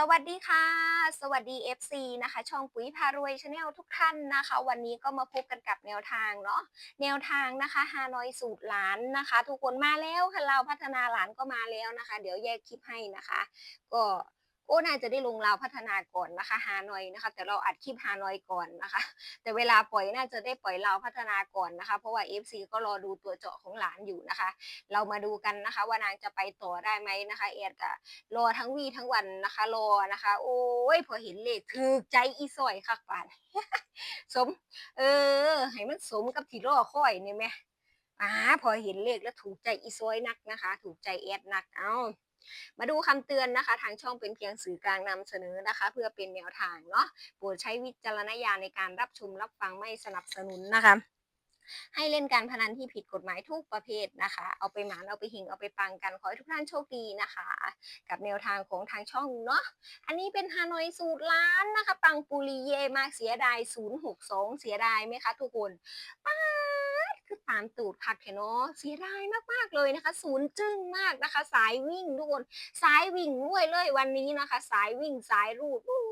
สวัสดีค่ะ สวัสดี FC นะคะ ช่องปุ๋ยพารวยชาแนลทุกท่านนะคะ วันนี้ก็มาพบกันกับแนวทางเนาะแนวทางนะคะฮานอยสูตรหลานนะคะ ทุกคนมาแล้วค่ะเราพัฒนาหลานก็มาแล้วนะคะ เดี๋ยวแยกคลิปให้นะคะ ก็ โอ้น่าจะได้ลงราวพัฒนาก่อนนะคะฮานอยนะคะ แต่เราอัดคลิปฮานอยก่อนนะคะ แต่เวลาปล่อยน่าจะได้ปล่อยราวพัฒนาก่อนนะคะ เพราะว่า FC ก็รอดูตัวเจาะของหลานอยู่นะคะ เรามาดูกันนะคะ ว่านางจะไปต่อได้ไหมนะคะเอ็ดกะรอทั้งวีทั้งวันนะคะรอนะคะ โอ้ยพอเห็นเลขถือใจอีสอยคักปานสม เออ ให้มันสมกับที่รอคอยนี่ไหมอ่าพอเห็นเลขแล้วถูกใจอีซอยนักนะคะ ถูกใจแอดนักเอา มาดูคำเตือนนะคะ ทางช่องเป็นเพียงสื่อกลางนำเสนอนะคะ เพื่อเป็นแนวทางเนาะโปรดใช้วิจารณญาณในการรับชมรับฟังไม่สนับสนุนนะคะ ให้เล่นการพนันที่ผิดกฎหมายทุกประเภทนะคะ เอาไปหมานเอาไปหิงเอาไปปังกันขอให้ทุกท่านโชคดีนะคะ กับแนวทางของทางช่องเนาะอันนี้เป็นฮานอยสูตรล้านนะคะ ปังปุริเยมากเสียดาย062 เสียดายไหมคะทุกคนป้า คือตามตูดคักแค่เนาะเสียดายมากๆเลยนะคะ ศูนย์จึ้งมากนะคะ สายวิ่งทุกคนสายวิ่งด้วยเลยวันนี้นะคะ สายวิ่งสายรูดโอ้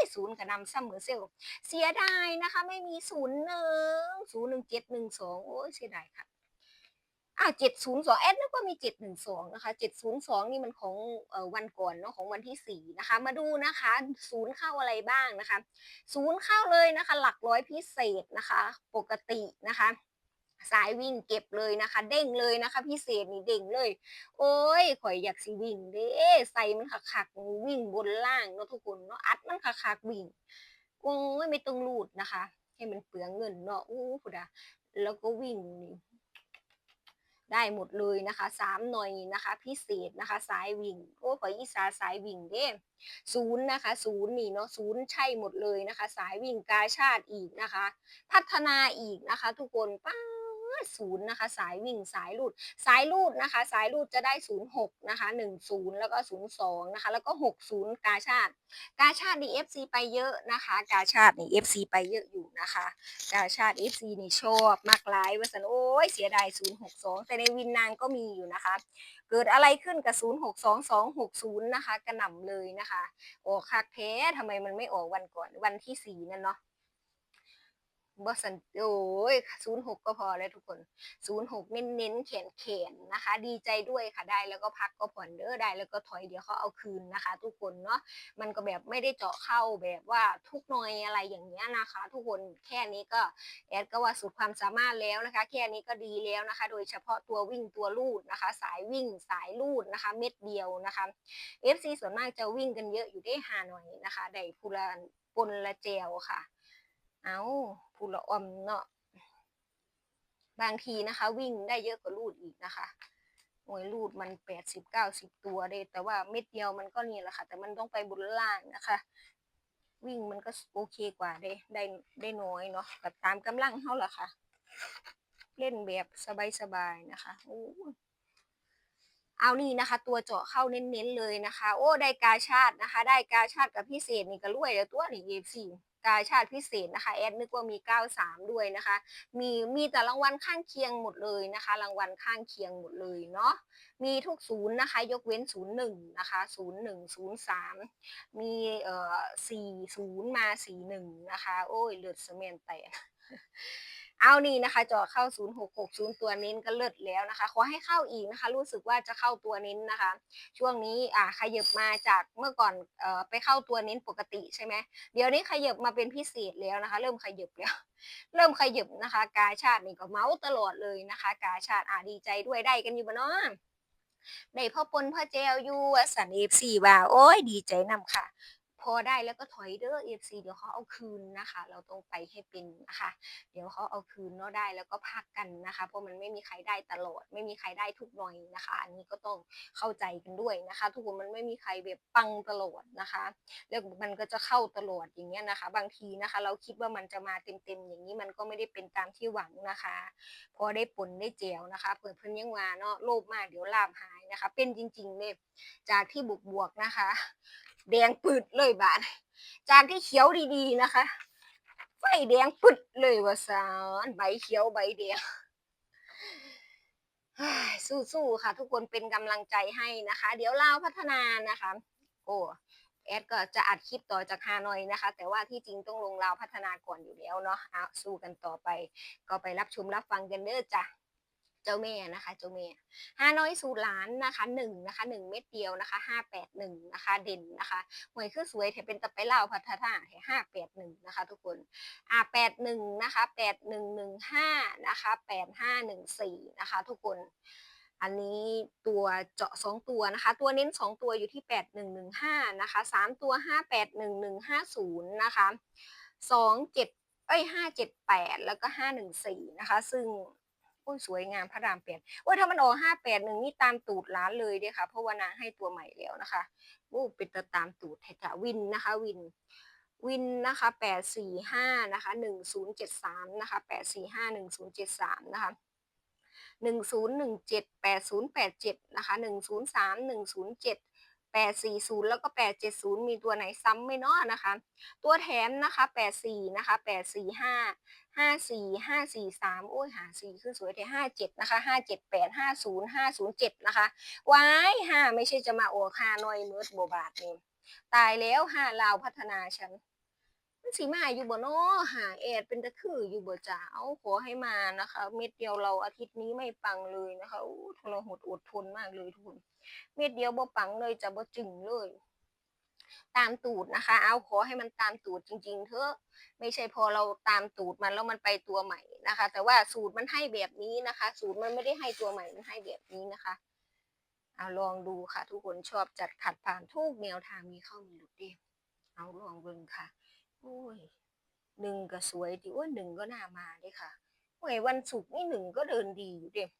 ยศูนย์กระนำเสมอเซลเสียดายนะคะ ไม่มีศูนย์หนึ่งศูนย์หนึ่งเจ็ดหนึ่งสองโอ้ยเสียดายค่ะอ่าเจ็ดศูนย์สองแอดนึกว่ามีเจ็ดหนึ่งสองนะคะเจ็ดศูนย์สองนี่มันของอวันก่อนเนาะของวันที่สี่นะคะ มาดูนะคะศูนย์เข้าอะไรบ้างนะคะศูนย์เข้าเลยนะคะ หลักร้อยพิเศษนะคะ ปกตินะคะ สายวิ่งเก็บเลยนะคะ เด้งเลยนะคะ พิเศษนี่เด้งเลย โอ้ยข่อยอยากสิวิ่งเด้ใส่มันคักๆวิ่งบนล่างเนาะทุกคนเนาะอัดมันคักๆวิ่งโอ้ยไม่ต้องรูดนะคะ ให้มันเปลืองเงินเนาะอู้พุดาแล้วก็วิ่งนี่ได้หมดเลยนะคะสามหน่อยนะคะ พิเศษนะคะ สายวิ่งโอ้ขออีสาสายวิ่งเด้ศูนย์นะคะศูนย์นี่เนาะศูนย์ใช่หมดเลยนะคะ สายวิ่งกาชาติอีกนะคะ พัฒนาอีกนะคะ ทุกคนป้า ศูนย์นะคะ สายวิ่งสายลูด สายลูดนะคะ สายลูดจะได้ศูนย์หกนะคะหนึ่งศูนย์แล้วก็ศูนย์สองนะคะ แล้วก็หกศูนย์กาชาติ กาชาตินี่ FC ไปเยอะนะคะ กาชาตินี่ FC ไปเยอะอยู่นะคะ กาชาติ FC นี่ชอบมากหลายว่าสันโอ้ยเสียดาย062แต่ในวินนางก็มีอยู่นะคะ เกิดอะไรขึ้นกับ062260นะคะกระหน่ำเลยนะคะ โอ้คักแท้ทำไมมันไม่ออกวันก่อนวันที่สี่นั่นเนาะ บอสันโอ้ยศูนย์หกก็พอแล้วทุกคนศูนย์หกเน้นเน้นแขนแขนนะคะ ดีใจด้วยค่ะได้แล้วก็พักก็ผ่อนเด้อได้แล้วก็ถอยเดี๋ยวเขาเอาคืนนะคะ ทุกคนเนาะมันก็แบบไม่ได้เจาะเข้าแบบว่าทุกหน่อยอะไรอย่างเงี้ยนะคะ ทุกคนแค่นี้ก็แอดก็ว่าสุดความสามารถแล้วนะคะ แค่นี้ก็ดีแล้วนะคะ โดยเฉพาะตัววิ่งตัวลูดนะคะ สายวิ่งสายลูดนะคะ เม็ดเดียวนะคะ FC ส่วนมากจะวิ่งกันเยอะอยู่ได้หาหน่อยนะคะได้พูละปนละเจลค่ะ เอาพูละออมเนาะบางทีนะคะ วิ่งได้เยอะกว่าลูดอีกนะคะหน่วยลูดมันแปดสิบเก้าสิบตัวเลยแต่ว่าเม็ดเดียวมันก็นี่แหละค่ะ แต่มันต้องไปบนล่างนะคะ วิ่งมันก็โอเคกว่าได้ได้ได้น้อยเนาะแบบตามกำลังเท่าละค่ะ เล่นแบบสบายๆนะคะโอ้เอานี่นะคะ ตัวเจาะเข้าเน้นๆเลยนะคะ โอ้ได้กาชาตินะคะ ได้กาชาติกับพิเศษนี่ก็รวยแล้วตัวนี่เอฟซี กาชาติพิเศษนะคะแอดนึกว่ามี 93 ด้วยนะคะ มีมีแต่รางวัลข้างเคียงหมดเลยนะคะ รางวัลข้างเคียงหมดเลยเนาะมีทุกศูนย์นะคะ ยกเว้นศูนย์หนึ่งนะคะศูนย์หนึ่งศูนย์สามมีเอ่อสี่ศูนย์มาสี่หนึ่งนะคะ โอ้ยเลือดเสเมนแตก เอานี่นะคะเจาะเข้า 0660 ตัวเน้นก็เลิศแล้วนะคะ ขอให้เข้าอีกนะคะ รู้สึกว่าจะเข้าตัวเน้นนะคะ ช่วงนี้อ่าขยับมาจากเมื่อก่อนเอ่อไปเข้าตัวเน้นปกติใช่ไหมเดี๋ยวนี้ขยับมาเป็นพิเศษแล้วนะคะ เริ่มขยับแล้ว เริ่มขยับนะคะ กาชาตินี่ก็เมาส์ตลอดเลยนะคะ กาชาติอ่าดีใจด้วยได้กันอยู่บ้เนาะได้พ่อปนพ่อเจลอยู่สันเอฟซีว่าโอ้ยดีใจนำค่ะ พอได้แล้วก็ถอยเด้อ FC เดี๋ยวเขาเอาคืนนะคะ เราต้องไปให้เป็นนะคะ เดี๋ยวเขาเอาคืนเนาะได้แล้วก็พักกันนะคะ เพราะมันไม่มีใครได้ตลอด ไม่มีใครได้ทุกหน่อยนะคะ อันนี้ก็ต้องเข้าใจกันด้วยนะคะ ทุกคนมันไม่มีใครแบบปังตลอดนะคะ แล้วมันก็จะเข้าตลอดอย่างเงี้ยนะคะ บางทีนะคะ เราคิดว่ามันจะมาเต็มๆอย่างนี้มันก็ไม่ได้เป็นตามที่หวังนะคะ พอได้ผลได้เจลนะคะเปิดเพิ่นยังว่าเนาะโลภมากเดี๋ยวลาบหายนะคะ เป็นจริงๆเลยจากที่บวกๆนะคะ แดงปืดเลยบาดจากที่เขียวดีๆนะคะ ไฟแดงปึดเลยว่าซานใบเขียวใบแดงเฮ้ยสู้ๆค่ะ ทุกคนเป็นกำลังใจให้นะคะ เดี๋ยวเล่าพัฒนานะคะ โอ้แอดก็จะอัดคลิปต่อจากฮานอยนะคะ แต่ว่าที่จริงต้องลงลาวพัฒนาก่อนอยู่แล้วเนาะเอาสู้กันต่อไป ก็ไปรับชมรับฟังกันเด้อจ้ะ เจ้าแม่นะคะ เจ้าแม่ฮาน้อยสูตรหลานนะคะหนึ่งนะคะหนึ่งเม็ดเดียวนะคะห้าแปดหนึ่งนะคะ เด่นนะคะหวยคือสวยแถเป็นตะไปเล่าพัฒนาแถห้าแปดหนึ่งนะคะ ทุกคนอ่าแปดหนึ่งนะคะแปดหนึ่งหนึ่งห้านะคะแปดห้าหนึ่งสี่นะคะ ทุกคนอันนี้ตัวเจาะสองตัวนะคะ ตัวเน้นสองตัวอยู่ที่แปดหนึ่งหนึ่งห้านะคะสามตัวห้าแปดหนึ่งหนึ่งห้าศูนย์นะคะสองเจ็ดเอ้ยห้าเจ็ดแปดแล้วก็ห้าหนึ่งสี่นะคะ ซึ่ง โอ้ยสวยงามพระรามแปดโอ้ยถ้ามันออกห้าแปดหนึ่งนี่ตามตูดร้านเลยเด้ค่ะ เพราะว่านางให้ตัวใหม่แล้วนะคะโอ้เป็นตาตามตูดแท้ๆวินนะคะ วินวินนะคะแปดสี่ห้านะคะหนึ่งศูนย์เจ็ดสามนะคะแปดสี่ห้าหนึ่งศูนย์เจ็ดสามนะคะหนึ่งศูนย์หนึ่งเจ็ดแปดศูนย์แปดเจ็ดนะคะหนึ่งศูนย์สามหนึ่งศูนย์เจ็ด แปดสี่ศูนย์แล้วก็แปดเจ็ดศูนย์มีตัวไหนซ้ำไม่เนาะนะคะ ตัวแถมนะคะแปดสี่นะคะแปดสี่ห้าห้าสี่ห้าสี่สามโอ้ยหาสี่ขึ้นสวยแต่ห้าเจ็ดนะคะห้าเจ็ดแปดห้าศูนย์ห้าศูนย์เจ็ดนะคะว้ายห้าไม่ใช่จะมาโอคาหน่อยเมิร์ดโบบาทนี่ตายแล้วห้าลาวพัฒนาฉัน สีมาอยู่บ่เนาะหาแอดเป็นตะคืออยู่บ่จ้าเอาขอให้มานะคะ เม็ดเดียวเราอาทิตย์นี้ไม่ปังเลยนะคะอู้ทรหดอดทนมากเลยทุกคนเม็ดเดียวบ่ปังเลยจะบ่จึงเลย ตามตูดนะคะ เอาขอให้มันตามตูดจริง ๆ เถอะ ไม่ใช่พอเราตามตูดมันแล้วมันไปตัวใหม่นะคะ แต่ว่าสูตรมันให้แบบนี้นะคะ สูตรมันไม่ได้ให้ตัวใหม่มันให้แบบนี้นะคะเอาลองดูค่ะ ทุกคนชอบจัดขัดผ่านทุกแนวทางมีเข้ามีหลุดเด้เอาลองเบิ่งค่ะ โอ้ยหนึ่งก็สวยดิว่าหนึ่งก็น่ามาเด้ค่ะโอ้ยวันศุกร์นี่หนึ่งก็เดินดีอยู่เดม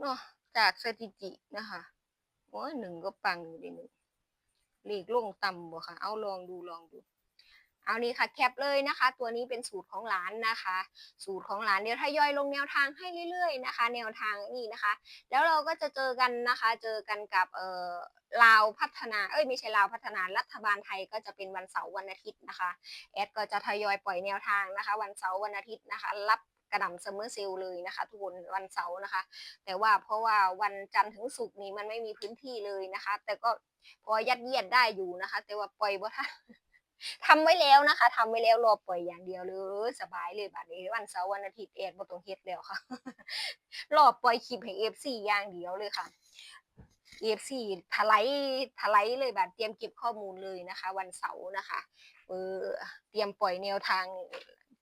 เนาะจากสถิตินะคะโอ้ยหนึ่งก็ปังอยู่ดิหนึ่งหลีกลงต่ำบ่ค่ะ เอาลองดูลองดู เอานี่ค่ะแคปเลยนะคะ ตัวนี้เป็นสูตรของหลานนะคะ สูตรของหลานเดี๋ยวทยอยลงแนวทางให้เรื่อยๆนะคะ แนวทางนี่นะคะ แล้วเราก็จะเจอกันนะคะ เจอกันกับเอ่อลาวพัฒนาเอ้ยไม่ใช่ลาวพัฒนารัฐบาลไทยก็จะเป็นวันเสาร์วันอาทิตย์นะคะแอดก็จะทยอยปล่อยแนวทางนะคะ วันเสาร์วันอาทิตย์นะคะ รับกระหน่ำเสมอเซลเลยนะคะทุกคนวันเสาร์นะคะ แต่ว่าเพราะว่าวันจันทร์ถึงศุกร์นี้มันไม่มีพื้นที่เลยนะคะ แต่ก็พอยัดเยียดได้อยู่นะคะ แต่ว่าปล่อยบ่ทัน ทำไว้แล้วนะคะทำไว้แล้วรอปล่อยอย่างเดียวเลยสบายเลยบัดนี้วันเสาร์วันอาทิตย์แอดบ่ต้องเฮ็ดแล้วค่ะรอปล่อยคลิปให้ FC อย่างเดียวเลยค่ะ FC ทลายทลายเลยแบบเตรียมเก็บข้อมูลเลยนะคะ วันเสาร์นะคะเออเตรียมปล่อยแนวทาง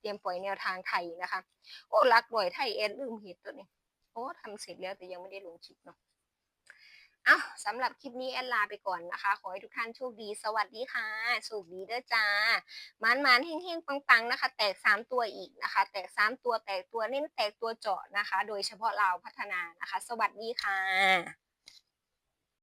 เตรียมปล่อยแนวทางไทยนะคะ โอ้รักบ่อยไทยแอดลืมเห็ดตัวนี้โอ้ทำเสร็จแล้วแต่ยังไม่ได้ลงคลิปเนาะ อ้าสำหรับคลิปนี้แอนลาไปก่อนนะคะ ขอให้ทุกท่านโชคดี สวัสดีค่ะโชคดีเด้อจ้ามันมันๆเฮงๆปังๆนะคะ แตก 3 ตัวอีกนะคะ แตก 3 ตัวแตกตัวเน้นแตกตัวเจาะนะคะ โดยเฉพาะเราพัฒนานะคะ สวัสดีค่ะ